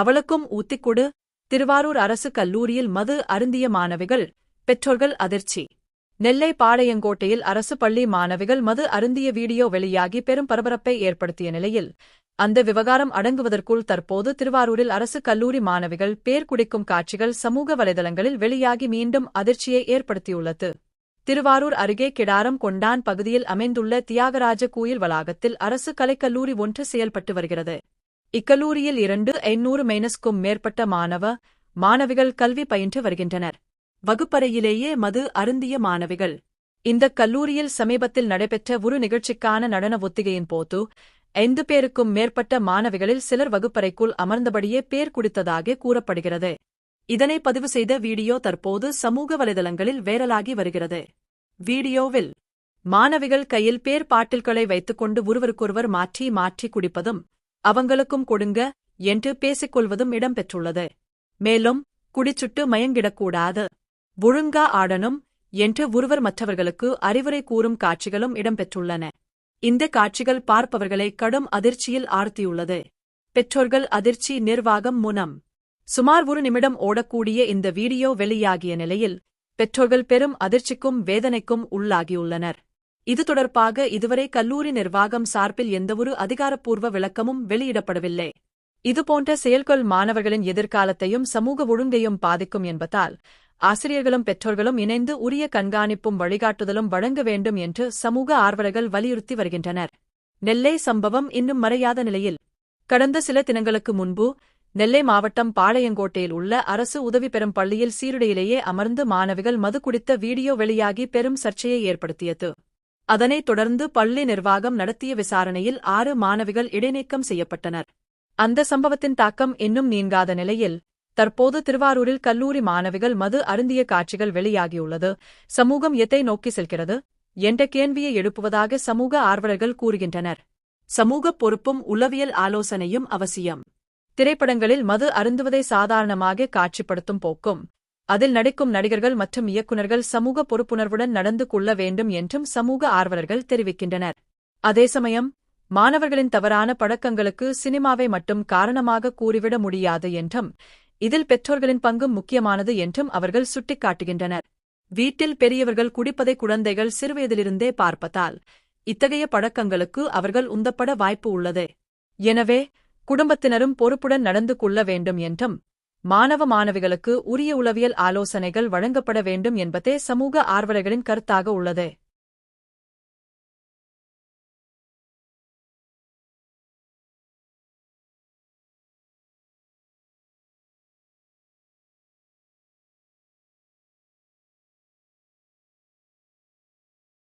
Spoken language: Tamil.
அவளுக்கும் ஊத்திக்குடு. திருவாரூர் அரசு கல்லூரியில் மது அருந்திய மாணவிகள் பெற்றோர்கள் அதிர்ச்சி. நெல்லை பாளையங்கோட்டையில் அரசு பள்ளி மாணவிகள் மது அருந்திய வீடியோ வெளியாகி பெரும் பரபரப்பை ஏற்படுத்திய நிலையில் அந்த விவகாரம் அடங்குவதற்குள் தற்போது திருவாரூரில் அரசு கல்லூரி மாணவிகள் பேர் குடிக்கும் காட்சிகள் சமூக வலைதளங்களில் வெளியாகி மீண்டும் அதிர்ச்சியை ஏற்படுத்தியுள்ளது. திருவாரூர் அருகே கிடாரம் கொண்டான் பகுதியில் அமைந்துள்ள தியாகராஜ கோயில் வளாகத்தில் அரசு கலைக்கல்லூரி ஒன்று செயல்பட்டு வருகிறது. இக்கல்லூரியில் இரண்டு ஐநூறு மைனஸ்க்கும் மேற்பட்ட மாணவ மாணவிகள் கல்வி பயின்று வருகின்றனர். வகுப்பறையிலேயே மது அருந்திய மாணவிகள். இந்தக் கல்லூரியில் சமீபத்தில் நடைபெற்ற ஒரு நிகழ்ச்சிக்கான நடன ஒத்திகையின் போது ஐந்து பேருக்கும் மேற்பட்ட மாணவிகளில் சிலர் வகுப்பறைக்குள் அமர்ந்தபடியே பேர் குடித்ததாக கூறப்படுகிறது. இதனை பதிவு செய்த வீடியோ தற்போது சமூக வலைதளங்களில் வைரலாகி வருகிறது. வீடியோவில் மாணவிகள் கையில் பேர் பாட்டில்களை வைத்துக்கொண்டு ஒருவருக்கொருவர் மாற்றி மாற்றி குடிப்பதும் அவங்களுக்கும் கொடுங்க என்று பேசிக்கொள்வதும் இடம்பெற்றுள்ளது. மேலும் குடிச்சுட்டு மயங்கிடக்கூடாது. ஒழுங்கா ஆடணும் என்று ஒருவர் மற்றவர்களுக்கு அறிவுரை கூறும் காட்சிகளும் இடம்பெற்றுள்ளன. இந்த காட்சிகள் பார்ப்பவர்களை கடும் அதிர்ச்சியில் ஆழ்த்தியுள்ளது. பெற்றோர்கள் அதிர்ச்சி நிர்வாகம் முனம். சுமார் ஒரு நிமிடம் ஓடக்கூடிய இந்த வீடியோ வெளியாகிய நிலையில் பெற்றோர்கள் பெரும் அதிர்ச்சிக்கும் வேதனைக்கும் உள்ளாகியுள்ளனர். இது தொடர்பாக இதுவரை கல்லூரி நிர்வாகம் சார்பில் எந்தவொரு அதிகாரப்பூர்வ விளக்கமும் வெளியிடப்படவில்லை. இதுபோன்ற செயல்கள் மாணவர்களின் எதிர்காலத்தையும் சமூக ஒழுங்கையும் பாதிக்கும் என்பதால் ஆசிரியர்களும் பெற்றோர்களும் இணைந்து உரிய கண்காணிப்பும் வழிகாட்டுதலும் வழங்க வேண்டும் என்று சமூக ஆர்வலர்கள் வலியுறுத்தி வருகின்றனர். நெல்லை சம்பவம் இன்னும் மறையாத நிலையில். கடந்த சில தினங்களுக்கு முன்பு நெல்லை மாவட்டம் பாளையங்கோட்டையில் உள்ள அரசு உதவி பெறும் பள்ளியில் சீருடையிலேயே அமர்ந்து மாணவிகள் மது குடித்த வீடியோ வெளியாகி பெரும் சர்ச்சையை ஏற்படுத்தியது. அதனைத் தொடர்ந்து பள்ளி நிர்வாகம் நடத்திய விசாரணையில் ஆறு மாணவிகள் இடைநீக்கம் செய்யப்பட்டனர். அந்த சம்பவத்தின் தாக்கம் இன்னும் நீங்காத நிலையில் தற்போது திருவாரூரில் கல்லூரி மாணவிகள் மது அருந்திய காட்சிகள் வெளியாகியுள்ளது. சமூகம் எத்தை நோக்கி செல்கிறது? என்ற கேள்வியை எழுப்புவதாக சமூக ஆர்வலர்கள் கூறுகின்றனர். சமூகப் பொறுப்பும் உளவியல் ஆலோசனையும் அவசியம். திரைப்படங்களில் மது அருந்துவதை சாதாரணமாக காட்சிப்படுத்தும் போக்கும் அதில் நடிக்கும் நடிகர்கள் மற்றும் இயக்குநர்கள் சமூக பொறுப்புணர்வுடன் நடந்து கொள்ள வேண்டும் என்றும் சமூக ஆர்வலர்கள் தெரிவிக்கின்றனர். அதே சமயம் மாணவர்களின் தவறான பழக்கங்களுக்கு சினிமாவை மட்டும் காரணமாக கூறிவிட முடியாது என்றும் இதில் பெற்றோர்களின் பங்கும் முக்கியமானது என்றும் அவர்கள் சுட்டிக்காட்டுகின்றனர். வீட்டில் பெரியவர்கள் குடிப்பதை குழந்தைகள் சிறுவயதிலிருந்தே பார்ப்பதால் இத்தகைய பழக்கங்களுக்கு அவர்கள் உந்தப்பட வாய்ப்பு உள்ளது. எனவே குடும்பத்தினரும் பொறுப்புடன் நடந்து கொள்ள வேண்டும் என்றும் மாணவ மாணவிகளுக்கு உரிய உளவியல் ஆலோசனைகள் வழங்கப்பட வேண்டும் என்பதே சமூக ஆர்வலர்களின் கருத்தாக உள்ளது.